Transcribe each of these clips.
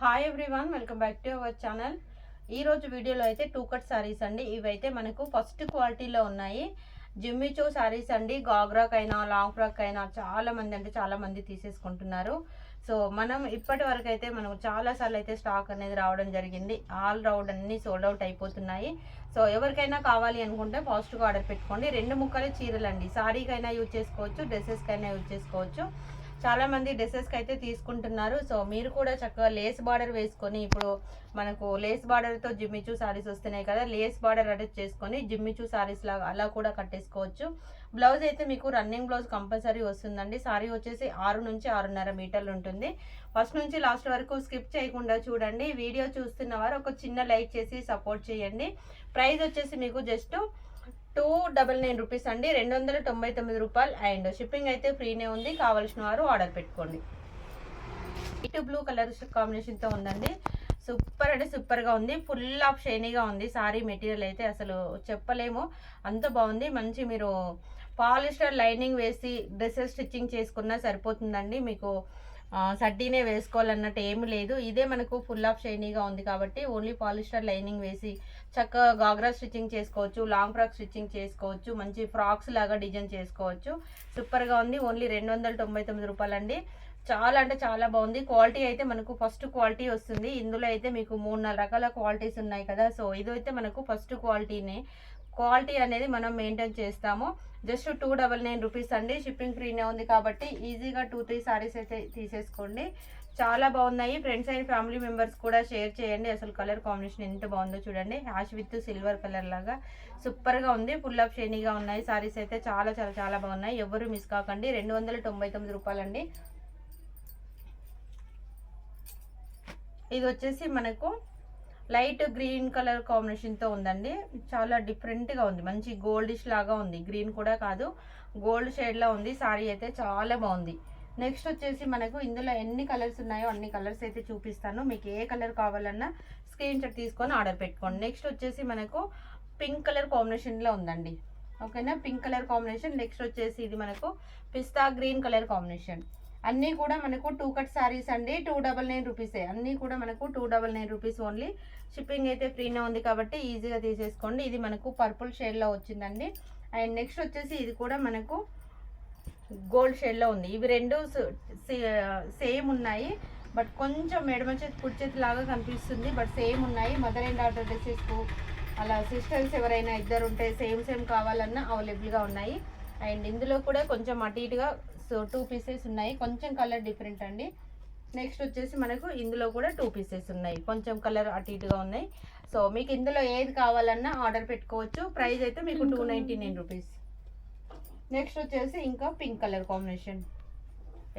Hi everyone welcome back to our channel ఈరోజు వీడియోలో అయితే టూ కట్ సారీస్ అండి. ఇవైతే మనకు ఫస్ట్ క్వాలిటీలో ఉన్నాయి. జిమ్మిచో శారీస్ అండి. గాగ్రాకైనా లాంగ్ ఫ్రాక్ అయినా చాలామంది అంటే చాలామంది తీసేసుకుంటున్నారు. సో మనం ఇప్పటి వరకు అయితే మనం చాలా సార్లు అయితే స్టాక్ అనేది రావడం జరిగింది. ఆల్ రౌండ్ అన్ని సోల్డ్ అవుట్ అయిపోతున్నాయి. సో ఎవరికైనా కావాలి అనుకుంటే పాజిటివ్గా ఆర్డర్ పెట్టుకోండి. రెండు ముక్కలే చీరలు అండి శారీకైనా యూజ్ చేసుకోవచ్చు డ్రెస్సెస్కైనా యూజ్ చేసుకోవచ్చు. చాలా మంది డ్రెస్సెస్కి అయితే తీసుకుంటున్నారు. సో మీరు కూడా చక్కగా లేస్ బార్డర్ వేసుకొని ఇప్పుడు మనకు లేస్ బార్డర్తో జిమ్మిచూ సారీస్ వస్తున్నాయి కదా లేస్ బార్డర్ అటాచ్ చేసుకొని జిమ్మిచూ సారీస్ లాగా అలా కూడా కట్టేసుకోవచ్చు. బ్లౌజ్ అయితే మీకు రన్నింగ్ బ్లౌజ్ కంపల్సరీ వస్తుందండి. సారీ వచ్చేసి ఆరు నుంచి ఆరున్నర మీటర్లు ఉంటుంది. ఫస్ట్ నుంచి లాస్ట్ వరకు స్కిప్ చేయకుండా చూడండి. వీడియో చూస్తున్న వారు ఒక చిన్న లైక్ చేసి సపోర్ట్ చేయండి. ప్రైస్ వచ్చేసి మీకు just two double nine rupees అండి. రెండు వందల తొంభై తొమ్మిది రూపాయలు. అండ్ షిప్పింగ్ అయితే ఫ్రీనే ఉంది. కావాల్సిన వారు ఆర్డర్ పెట్టుకోండి. ఇటు బ్లూ కలర్ కాంబినేషన్తో ఉందండి. సూపర్ అంటే సూపర్గా ఉంది. ఫుల్ ఆఫ్ షైనీగా ఉంది. సారీ మెటీరియల్ అయితే అసలు చెప్పలేము. అంత బాగుంది. మంచి మీరు పాలిస్టర్ లైనింగ్ వేసి డ్రెస్సెస్ స్టిచ్చింగ్ చేసుకున్నా సరిపోతుందండి. మీకు సడ్డీనే వేసుకోవాలన్నట్టు ఏమి లేదు. ఇదే మనకు ఫుల్ ఆఫ్ షైనీగా ఉంది కాబట్టి ఓన్లీ పాలిస్టర్ లైనింగ్ వేసి చక్కగా గాగ్రా స్టిచ్చింగ్ చేసుకోవచ్చు లాంగ్ ఫ్రాక్ స్టిచ్చింగ్ చేసుకోవచ్చు మంచి ఫ్రాక్స్ లాగా డిజైన్ చేసుకోవచ్చు. సూపర్గా ఉంది. ఓన్లీ రెండు వందల తొంభై తొమ్మిది రూపాయలండి. చాలా అంటే చాలా బాగుంది. క్వాలిటీ అయితే మనకు ఫస్ట్ క్వాలిటీ వస్తుంది. ఇందులో అయితే మీకు మూడు నాలుగు రకాల క్వాలిటీస్ ఉన్నాయి కదా. సో ఇదైతే మనకు ఫస్ట్ క్వాలిటీనే క్వాలిటీ అనేది మనం మెయింటైన్ చేస్తాము. Just two double nine rupees అండి. షిప్పింగ్ ఫ్రీనే ఉంది కాబట్టి ఈజీగా టూ త్రీ సారీస్ అయితే తీసేసుకోండి. చాలా బాగున్నాయి. ఫ్రెండ్స్ అండ్ ఫ్యామిలీ మెంబర్స్ కూడా షేర్ చేయండి. అసలు కలర్ కాంబినేషన్ ఎంత బాగుందో చూడండి. హ్యాష్ విత్ సిల్వర్ కలర్ లాగా సూపర్గా ఉంది. ఫుల్ ఆఫ్ షైనీగా ఉన్నాయి. సారీస్ అయితే చాలా చాలా చాలా బాగున్నాయి. ఎవరు మిస్ కాకండి. రెండు వందల తొంభై తొమ్మిది రూపాయలండి. ఇది వచ్చేసి మనకు లైట్ గ్రీన్ కలర్ కాంబినేషన్తో ఉందండి. చాలా డిఫరెంట్గా ఉంది. మంచి గోల్డిష్ లాగా ఉంది. గ్రీన్ కూడా కాదు. గోల్డ్ షేడ్లో ఉంది. సారీ అయితే చాలా బాగుంది. నెక్స్ట్ వచ్చేసి మనకు ఇందులో ఎన్ని కలర్స్ ఉన్నాయో అన్ని కలర్స్ అయితే చూపిస్తాను. మీకు ఏ కలర్ కావాలన్నా స్క్రీన్ షాట్ తీసుకొని ఆర్డర్ పెట్టుకోండి. నెక్స్ట్ వచ్చేసి మనకు పింక్ కలర్ కాంబినేషన్లో ఉందండి. ఓకేనా? Pink colour combination. నెక్స్ట్ వచ్చేసి ఇది మనకు పిస్తా గ్రీన్ కలర్ కాంబినేషన్. అన్నీ కూడా మనకు టూ కట్ సారీస్ అండి టూ డబల్ నైన్ రూపీసే అన్నీ కూడా మనకు two double nine rupees only shipping అయితే ఫ్రీనే ఉంది కాబట్టి ఈజీగా తీసేసుకోండి. ఇది మనకు పర్పుల్ షేడ్లో వచ్చిందండి. అండ్ నెక్స్ట్ వచ్చేసి ఇది కూడా మనకు గోల్డ్ షేడ్లో ఉంది. ఇవి రెండు సేమ్ ఉన్నాయి. బట్ కొంచెం మెడమ చేతి కుడిచేతి లాగా కనిపిస్తుంది. బట్ సేమ్ ఉన్నాయి. మదర్ అండ్ డాటర్ డ్రెస్సెస్కు అలా సిస్టర్స్ ఎవరైనా ఇద్దరు ఉంటే సేమ్ సేమ్ కావాలన్నా అవైలబుల్గా ఉన్నాయి. అండ్ ఇందులో కూడా కొంచెం అటు ఇటుగా సో టూ పీసెస్ ఉన్నాయి. కొంచెం కలర్ డిఫరెంట్ అండి. నెక్స్ట్ వచ్చేసి మనకు ఇందులో కూడా టూ పీసెస్ ఉన్నాయి. కొంచెం కలర్ అటు ఇటుగా ఉన్నాయి. సో మీకు ఇందులో ఏది కావాలన్నా ఆర్డర్ పెట్టుకోవచ్చు. ప్రైస్ అయితే మీకు two ninety nine rupees. Next వచ్చేసి ఇంకా పింక్ కలర్ కాంబినేషన్.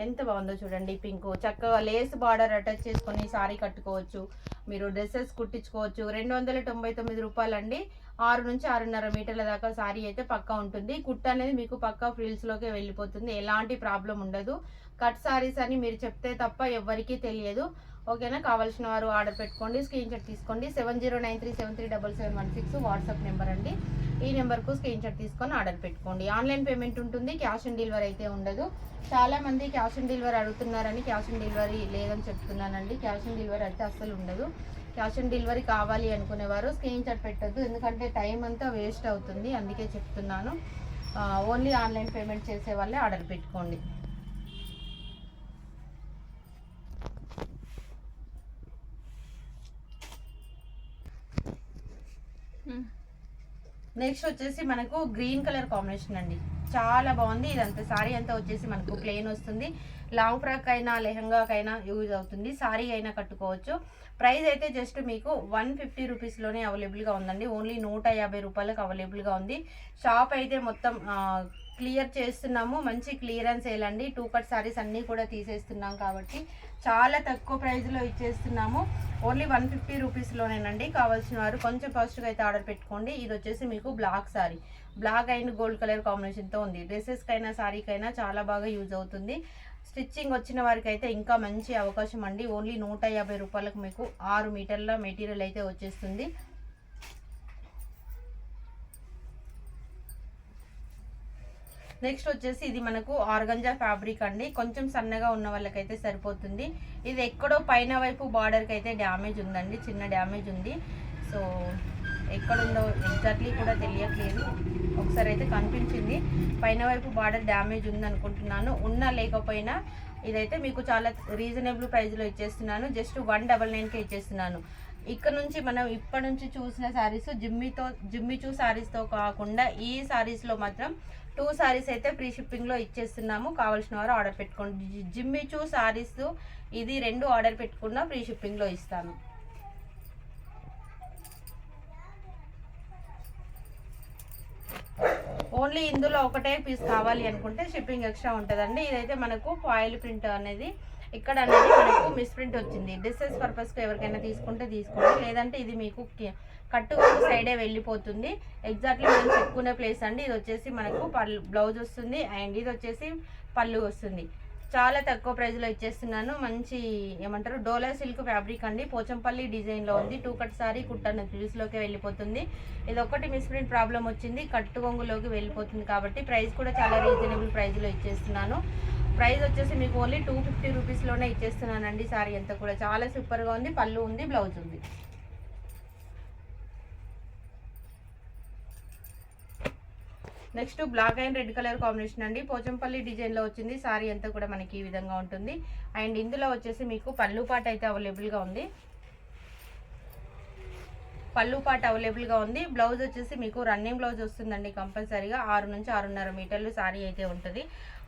ఎంత బాగుందో చూడండి పింక్. చక్కగా లేస్ బార్డర్ అటాచ్ చేసుకొని సారీ కట్టుకోవచ్చు. మీరు డ్రెస్సెస్ కుట్టించుకోవచ్చు. రెండు వందల తొంభై తొమ్మిది రూపాయలండి. ఆరు నుంచి ఆరున్నర మీటర్ల దాకా సారీ అయితే పక్కా ఉంటుంది. కుట్ అనేది మీకు పక్కా ఫ్రిల్స్లోకి వెళ్ళిపోతుంది. ఎలాంటి ప్రాబ్లం ఉండదు. కట్ సారీస్ అని మీరు చెప్తే తప్ప ఎవ్వరికీ తెలియదు. ఓకేనా? కావాల్సిన వారు ఆర్డర్ పెట్టుకోండి స్క్రీన్ షాట్ తీసుకోండి. Seven zero nine three seven three double seven one six WhatsApp number అండి. ఈ నెంబర్కు స్క్రీన్ షాట్ తీసుకొని ఆర్డర్ పెట్టుకోండి. ఆన్లైన్ పేమెంట్ ఉంటుంది క్యాష్ ఆన్ డెలివరీ అయితే ఉండదు. చాలా మంది క్యాష్ ఆన్ డెలివరీ అడుగుతున్నారని క్యాష్ ఆన్ డెలివరీ లేదని చెప్తున్నానండి. క్యాష్ ఆన్ డెలివరీ అయితే అస్సలు ఉండదు. క్యాష్ ఆన్ డెలివరీ కావాలి అనుకునేవారు స్క్రీన్ షాట్ పెట్టద్దు ఎందుకంటే టైం అంతా వేస్ట్ అవుతుంది. అందుకే చెప్తున్నాను. ఓన్లీ ఆన్లైన్ పేమెంట్ చేసే వాళ్ళే ఆర్డర్ పెట్టుకోండి. నెక్స్ట్ వచ్చేసి మనకు గ్రీన్ కలర్ కాంబినేషన్ అండి. చాలా బాగుంది. ఇదంతా సారీ అంతా వచ్చేసి మనకు ప్లెయిన్ వస్తుంది. లాంగ్ ఫ్రాక్ అయినా లెహంగాకైనా యూజ్ అవుతుంది. సారీ అయినా కట్టుకోవచ్చు. ప్రైస్ అయితే జస్ట్ మీకు వన్ ఫిఫ్టీ రూపీస్లోనే అవైలబుల్గా ఉందండి. ఓన్లీ నూట యాభై రూపాయలకు అవైలబుల్గా ఉంది. షాప్ అయితే మొత్తం క్లియర్ చేస్తున్నాము. మంచి క్లియరెన్స్ వేయాలండి టూ కట్ సారీస్ అన్నీ కూడా తీసేస్తున్నాం కాబట్టి చాలా తక్కువ ప్రైజ్లో ఇచ్చేస్తున్నాము. ఓన్లీ వన్ ఫిఫ్టీ రూపీస్లోనేనండి కావాల్సిన వారు కొంచెం ఫాస్ట్గా అయితే ఆర్డర్ పెట్టుకోండి. ఇది వచ్చేసి మీకు black sari black and gold colour కాంబినేషన్తో ఉంది. డ్రెస్సెస్కైనా సారీకైనా చాలా బాగా యూజ్ అవుతుంది. స్టిచ్చింగ్ వచ్చిన వారికి అయితే ఇంకా మంచి అవకాశం అండి. ఓన్లీ నూట యాభై రూపాయలకు మీకు ఆరు మీటర్ల మెటీరియల్ అయితే వచ్చేస్తుంది. నెక్స్ట్ వచ్చేసి ఇది మనకు ఆర్గంజా ఫ్యాబ్రిక్ అండి. కొంచెం సన్నగా ఉన్న వాళ్ళకైతే సరిపోతుంది. ఇది ఎక్కడో పైన వైపు బార్డర్కి అయితే డ్యామేజ్ ఉందండి. చిన్న డ్యామేజ్ ఉంది. సో ఎక్కడుందో ఎగ్జాక్ట్లీ కూడా తెలియట్లేదు. ఒకసారి అయితే కనిపించింది. పైన వైపు బార్డర్ డ్యామేజ్ ఉంది అనుకుంటున్నాను. ఉన్నా లేకపోయినా ఇదైతే మీకు చాలా రీజనబుల్ ప్రైస్లో ఇచ్చేస్తున్నాను. జస్ట్ వన్ డబల్ నైన్కే ఇచ్చేస్తున్నాను. ఇక్కడ నుంచి మనం ఇప్పటి నుంచి చూసిన శారీస్ జిమ్మితో జిమ్మి చూ శారీస్తో కాకుండా ఈ శారీస్లో మాత్రం టూ శారీస్ అయితే ఫ్రీ షిప్పింగ్లో ఇచ్చేస్తున్నాము. కావాల్సిన వారు ఆర్డర్ పెట్టుకోండి. జి- జిమ్మి శారీస్ ఇది రెండు ఆర్డర్ పెట్టుకున్నా ఫ్రీ షిప్పింగ్లో ఇస్తాను. ఓన్లీ ఇందులో ఒకటే పీస్ కావాలి అనుకుంటే షిప్పింగ్ ఎక్స్ట్రా ఉంటుందండి. ఇదైతే మనకు ఫాయిల్ ప్రింట్ అనేది ఇక్కడ అనేది మనకు మిస్ ప్రింట్ వచ్చింది. డిసెస్ పర్పస్కి ఎవరికైనా తీసుకుంటే తీసుకోండి. లేదంటే ఇది మీకు కట్టు సైడే వెళ్ళిపోతుంది. ఎగ్జాక్ట్లీ మనం చెప్పుకునే ప్లేస్ అండి. ఇది వచ్చేసి మనకు పళ్ళు బ్లౌజ్ వస్తుంది అండ్ ఇది వచ్చేసి పళ్ళు వస్తుంది. చాలా తక్కువ ప్రైస్లో ఇచ్చేస్తున్నాను. మంచి ఏమంటారు? డోలా సిల్క్ ఫ్యాబ్రిక్ అండి. పోచంపల్లి డిజైన్లో ఉంది. టూ కట్ సారీ కుట్టన్న లోకి వెళ్ళిపోతుంది. ఇది ఒకటి మిస్ప్రింట్ ప్రాబ్లం వచ్చింది. కట్టు కొంగులోకి వెళ్ళిపోతుంది కాబట్టి ప్రైస్ కూడా చాలా రీజనబుల్ ప్రైస్లో ఇచ్చేస్తున్నాను. ప్రైస్ వచ్చేసి మీకు ఓన్లీ టూ ఫిఫ్టీ రూపీస్లోనే ఇచ్చేస్తున్నానండి. సారీ అంతా కూడా. చాలా సూపర్గా ఉంది. పళ్ళు ఉంది బ్లౌజ్ ఉంది. Next black and red colour combination అండి. పోచంపల్లి డిజైన్లో వచ్చింది. సారీ అంతా కూడా మనకి ఈ విధంగా ఉంటుంది. అండ్ ఇందులో వచ్చేసి మీకు పళ్ళు పాట అయితే అవైలబుల్గా ఉంది. పళ్ళు పాట అవైలబుల్గా ఉంది. బ్లౌజ్ వచ్చేసి మీకు రన్నింగ్ బ్లౌజ్ వస్తుందండి కంపల్సరీగా. ఆరు నుంచి ఆరున్నర మీటర్లు సారీ అయితే ఉంటుంది.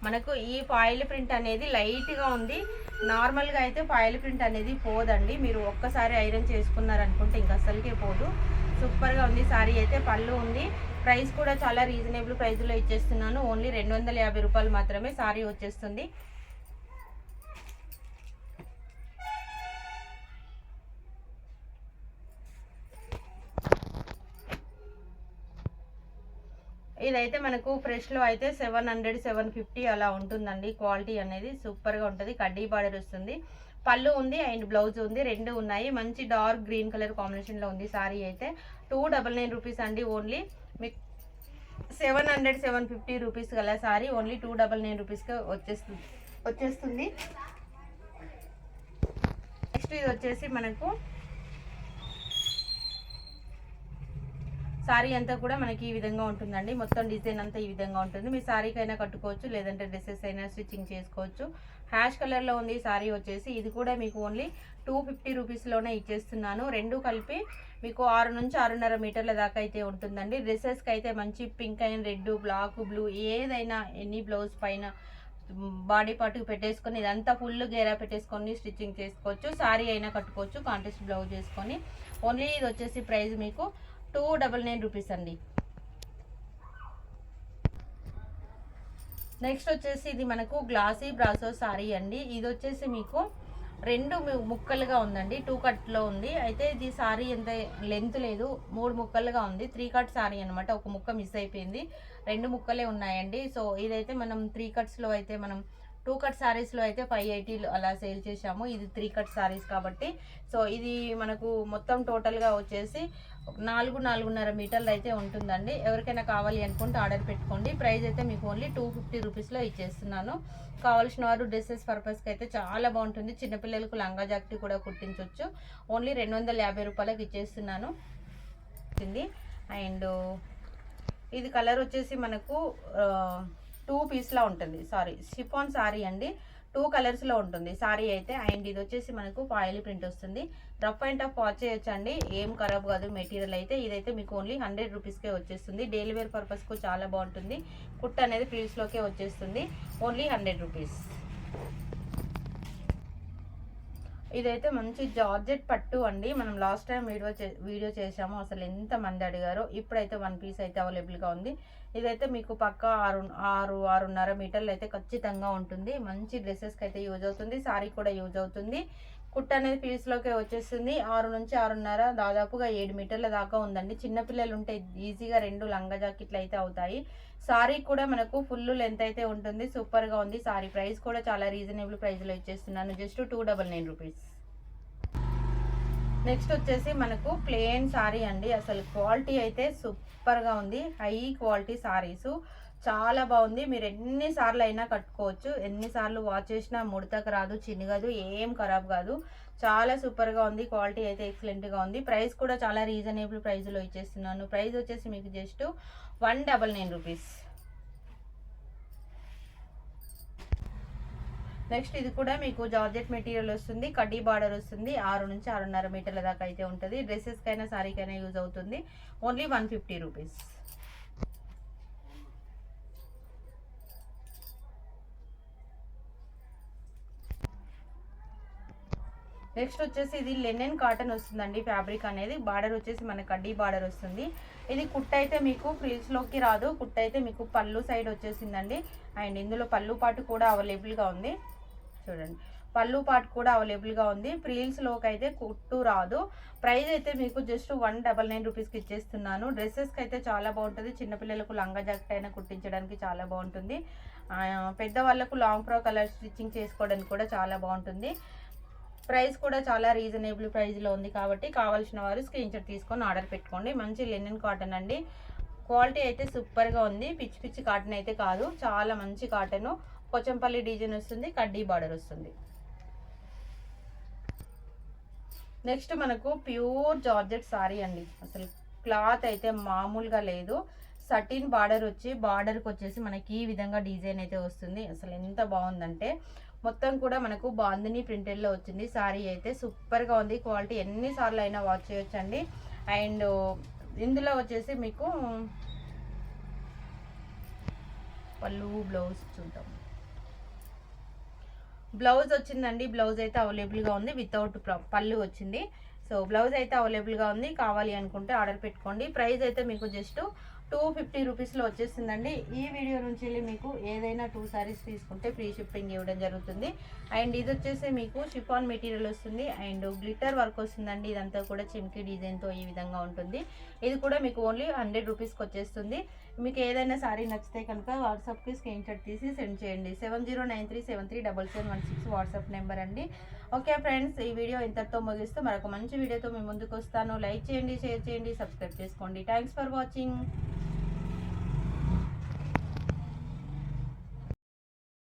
మనకు ఈ ఫాయిల్ ప్రింట్ అనేది లైట్గా ఉంది. నార్మల్గా అయితే ఫాయిల్ ప్రింట్ అనేది పోదండి. మీరు ఒక్కసారి ఐరన్ చేసుకున్నారనుకుంటే ఇంక అస్సలకే పోదు. సూపర్గా ఉంది. సారీ అయితే పళ్ళు ఉంది. ప్రైస్ కూడా చాలా రీజనబుల్ ప్రైస్లో ఇచ్చేస్తున్నాను. ఓన్లీ రెండు వందల యాభై రూపాయలు మాత్రమే సారీ వచ్చేస్తుంది. ఇదైతే మనకు ఫ్రెష్లో అయితే సెవెన్ హండ్రెడ్ సెవెన్ ఫిఫ్టీ అలా ఉంటుందండి. క్వాలిటీ అనేది సూపర్గా ఉంటుంది. కడ్డీ బార్డర్ వస్తుంది. పళ్ళు ఉంది అండ్ బ్లౌజ్ ఉంది. రెండు ఉన్నాయి. మంచి డార్క్ గ్రీన్ కలర్ కాంబినేషన్లో ఉంది సారీ అయితే. టూ డబల్ నైన్ రూపీస్ అండి ఓన్లీ. మీకు seven hundred seven fifty rupees గల sari only two double nine రూపీస్కి వచ్చేస్తుంది వచ్చేస్తుంది. నెక్స్ట్ ఇది వచ్చేసి మనకు సారీ అంతా కూడా మనకి ఈ విధంగా ఉంటుందండి. మొత్తం డిజైన్ అంతా ఈ విధంగా ఉంటుంది. మీ సారీకైనా కట్టుకోవచ్చు లేదంటే డ్రెస్సెస్ అయినా స్టిచ్చింగ్ చేసుకోవచ్చు. హ్యాష్ కలర్లో ఉంది సారీ వచ్చేసి. ఇది కూడా మీకు ఓన్లీ టూ ఫిఫ్టీ రూపీస్లోనే ఇచ్చేస్తున్నాను. రెండు కలిపి మీకు ఆరు నుంచి ఆరున్నర మీటర్ల దాకా అయితే ఉంటుందండి. డ్రెస్సెస్కి అయితే మంచి పింక్ అయిన రెడ్ బ్లాక్ బ్లూ ఏదైనా ఎనీ బ్లౌజ్ పైన బాడీ పార్ట్కి పెట్టేసుకొని ఇదంతా ఫుల్ గేరా పెట్టేసుకొని స్టిచ్చింగ్ చేసుకోవచ్చు. సారీ అయినా కట్టుకోవచ్చు కాంటెస్ట్ బ్లౌజ్ చేసుకొని. ఓన్లీ ఇది వచ్చేసి ప్రైస్ మీకు టూ డబల్ నైన్ రూపీస్ అండి. నెక్స్ట్ వచ్చేసి ఇది మనకు గ్లాసీ బ్రాసో సారీ అండి. ఇది వచ్చేసి మీకు రెండు ముక్కలుగా ఉందండి. టూ కట్లో ఉంది. అయితే ఇది సారీ ఎంత లెంత్ లేదు. మూడు ముక్కలుగా ఉంది. త్రీ కట్ సారీ అనమాట ఒక ముక్క మిస్ అయిపోయింది. రెండు ముక్కలే ఉన్నాయండి. సో ఇదైతే మనం త్రీ కట్స్లో అయితే మనం టూ కట్ శారీస్లో అయితే ఫైవ్ ఎయిటీలు అలా సేల్ చేశాము. ఇది త్రీ కట్ సారీస్ కాబట్టి. సో ఇది మనకు మొత్తం టోటల్గా వచ్చేసి నాలుగు నాలుగున్నర మీటర్లు అయితే ఉంటుందండి. ఎవరికైనా కావాలి అనుకుంటే ఆర్డర్ పెట్టుకోండి. ప్రైస్ అయితే మీకు ఓన్లీ టూ ఫిఫ్టీ రూపీస్లో ఇచ్చేస్తున్నాను. కావాల్సిన వారు డ్రెస్సెస్ పర్పస్కి అయితే చాలా బాగుంటుంది. చిన్నపిల్లలకు లంగా జాకెట్ కూడా కుట్టించవచ్చు ఓన్లీ రెండు వందల యాభై రూపాయలకి ఇచ్చేస్తున్నాను. అండ్ ఇది కలర్ వచ్చేసి మనకు టూ పీస్లా ఉంటుంది. సారీ షిఫాన్ సారీ అండి. టూ కలర్స్లో ఉంటుంది. సారీ అయితే అండ్ ఇది వచ్చేసి మనకు ఫాయిల్ ప్రింట్ వస్తుంది. రఫ్ అండ్ టఫ్ వాచ్ చేయొచ్చండి. ఏం ఖరాబ్ కాదు మెటీరియల్ అయితే. ఇదైతే మీకు ఓన్లీ హండ్రెడ్ రూపీస్కే వచ్చేస్తుంది. డైలీ వేర్ పర్పస్కు చాలా బాగుంటుంది. కుట్ అనేది ప్లీస్లోకే వచ్చేస్తుంది. Only hundred rupees. ఇదైతే మంచి జార్జెట్ పట్టు అండి. మనం లాస్ట్ టైం వీడియో చే వీడియో చేసాము అసలు ఎంత మంది అడిగారో ఇప్పుడైతే వన్ పీస్ అయితే అవైలబుల్గా ఉంది. ఇదైతే మీకు పక్క ఆరు ఆరు ఆరున్నర మీటర్లు అయితే ఖచ్చితంగా ఉంటుంది. మంచి డ్రెస్సెస్కి అయితే యూజ్ అవుతుంది. సారీ కూడా యూజ్ అవుతుంది. కుట్ అనేది పీస్లోకే వచ్చేస్తుంది ఆరు నుంచి ఆరున్నర దాదాపుగా ఏడు మీటర్ల దాకా ఉందండి. చిన్నపిల్లలు ఉంటే ఈజీగా రెండు లంగా జాకెట్లు అయితే అవుతాయి. సారీ కూడా మనకు ఫుల్ లెంత్ అయితే ఉంటుంది. సూపర్గా ఉంది. సారీ ప్రైస్ కూడా చాలా రీజనబుల్ ప్రైస్లో ఇచ్చేస్తున్నాను. Just two double nine rupees next వచ్చేసి మనకు ప్లెయిన్ సారీ అండి. అసలు క్వాలిటీ అయితే సూపర్గా ఉంది. హై క్వాలిటీ సారీసు చాలా బాగుంది. మీరు ఎన్నిసార్లు అయినా కట్టుకోవచ్చు. ఎన్నిసార్లు వాచ్ చేసినా ముడతకు రాదు చిన్నగదు ఏం ఖరాబ్ కాదు. చాలా సూపర్గా ఉంది. క్వాలిటీ అయితే ఎక్సలెంట్గా ఉంది. ప్రైస్ కూడా చాలా రీజనబుల్ ప్రైస్లో ఇచ్చేస్తున్నాను. ప్రైస్ వచ్చేసి మీకు just one double nine rupees. Next ఇది కూడా మీకు జార్జెట్ మెటీరియల్ వస్తుంది. కడ్డీ బార్డర్ వస్తుంది. ఆరు నుంచి ఆరున్నర మీటర్ల దాకా అయితే ఉంటుంది. డ్రెస్సెస్కైనా సారీకైనా యూజ్ అవుతుంది. Only one fifty rupees. Next వచ్చేసి ఇది లెనిన్ కాటన్ వస్తుందండి ఫ్యాబ్రిక్ అనేది. బార్డర్ వచ్చేసి మన కడ్డీ బార్డర్ వస్తుంది. ఇది కుట్ అయితే మీకు ఫ్రిల్స్లోకి రాదు. కుట్ అయితే మీకు పళ్ళు సైడ్ వచ్చేసిందండి. అండ్ ఇందులో పళ్ళు పాటు కూడా అవైలబుల్గా ఉంది. చూడండి. పళ్ళు పాటు కూడా అవైలబుల్గా ఉంది. ప్రీల్స్లోకి అయితే కుట్టు రాదు. ప్రైస్ అయితే మీకు జస్ట్ వన్ డబల్ నైన్ రూపీస్కి ఇచ్చేస్తున్నాను. డ్రెస్సెస్కి అయితే చాలా బాగుంటుంది. చిన్నపిల్లలకు లంగా జాకెట్ అయినా కుట్టించడానికి చాలా బాగుంటుంది. ఆ, పెద్దవాళ్ళకు లాంగ్ ఫ్రాక్ కలర్ స్టిచ్చింగ్ చేసుకోవడానికి కూడా చాలా బాగుంటుంది. ప్రైస్ కూడా చాలా రీజనబుల్ ప్రైస్లో ఉంది కాబట్టి కావాల్సిన వారు స్క్రీన్ షాట్ తీసుకొని ఆర్డర్ పెట్టుకోండి. మంచి లెనిన్ కాటన్ అండి. క్వాలిటీ అయితే సూపర్గా ఉంది. పిచ్చి పిచ్చి కాటన్ అయితే కాదు. చాలా మంచి కాటన్. కొచ్చంపల్లి డిజైన్ వస్తుంది కడ్డీ బార్డర్ వస్తుంది. నెక్స్ట్ మనకు ప్యూర్ జార్జెట్ సారీ అండి. అసలు క్లాత్ అయితే మామూలుగా లేదు. సటిన్ బార్డర్ వచ్చి బార్డర్కి వచ్చేసి మనకి ఈ విధంగా డిజైన్ అయితే వస్తుంది. అసలు ఎంత బాగుందంటే మొత్తం కూడా మనకు బాందిని ప్రింటెడ్లో వచ్చింది. సారీ అయితే సూపర్గా ఉంది. క్వాలిటీ ఎన్నిసార్లు అయినా వాచ్ చేయొచ్చండి. అండ్ ఇందులో వచ్చేసి మీకు పళ్ళు బ్లౌజ్ చూద్దాం. బ్లౌజ్ వచ్చిందండి. బ్లౌజ్ అయితే అవైలబుల్గా ఉంది. వితౌట్ పళ్ళు వచ్చింది. సో బ్లౌజ్ అయితే అవైలబుల్గా ఉంది. కావాలి అనుకుంటే ఆర్డర్ పెట్టుకోండి. ప్రైస్ అయితే మీకు జస్ట్ టూ ఫిఫ్టీ రూపీస్లో వచ్చేసిందండి. ఈ వీడియో నుంచి వెళ్ళి మీకు ఏదైనా టూ సారీస్ తీసుకుంటే ఫ్రీ షిప్పింగ్ ఇవ్వడం జరుగుతుంది. అండ్ ఇది వచ్చేసి మీకు షిఫాన్ మెటీరియల్ వస్తుంది. అండ్ గ్లిటర్ వర్క్ వస్తుందండి. ఇదంతా కూడా చిమ్కి డిజైన్తో ఈ విధంగా ఉంటుంది. ఇది కూడా మీకు ఓన్లీ హండ్రెడ్ రూపీస్కి వచ్చేస్తుంది. మీకు ఏదైనా సారీ నచ్చితే కనుక వాట్సాప్కి స్క్రీన్ షాట్ తీసి సెండ్ చేయండి. Seven zero nine three seven three double seven one six WhatsApp number అండి. ఓకే ఫ్రెండ్స్ ఈ వీడియో ఇంతటితో ముగిస్తూ మరొక మంచి వీడియోతో మీ ముందుకు వస్తాను. లైక్ చేయండి షేర్ చేయండి సబ్స్క్రైబ్ చేసుకోండి. Thanks for watching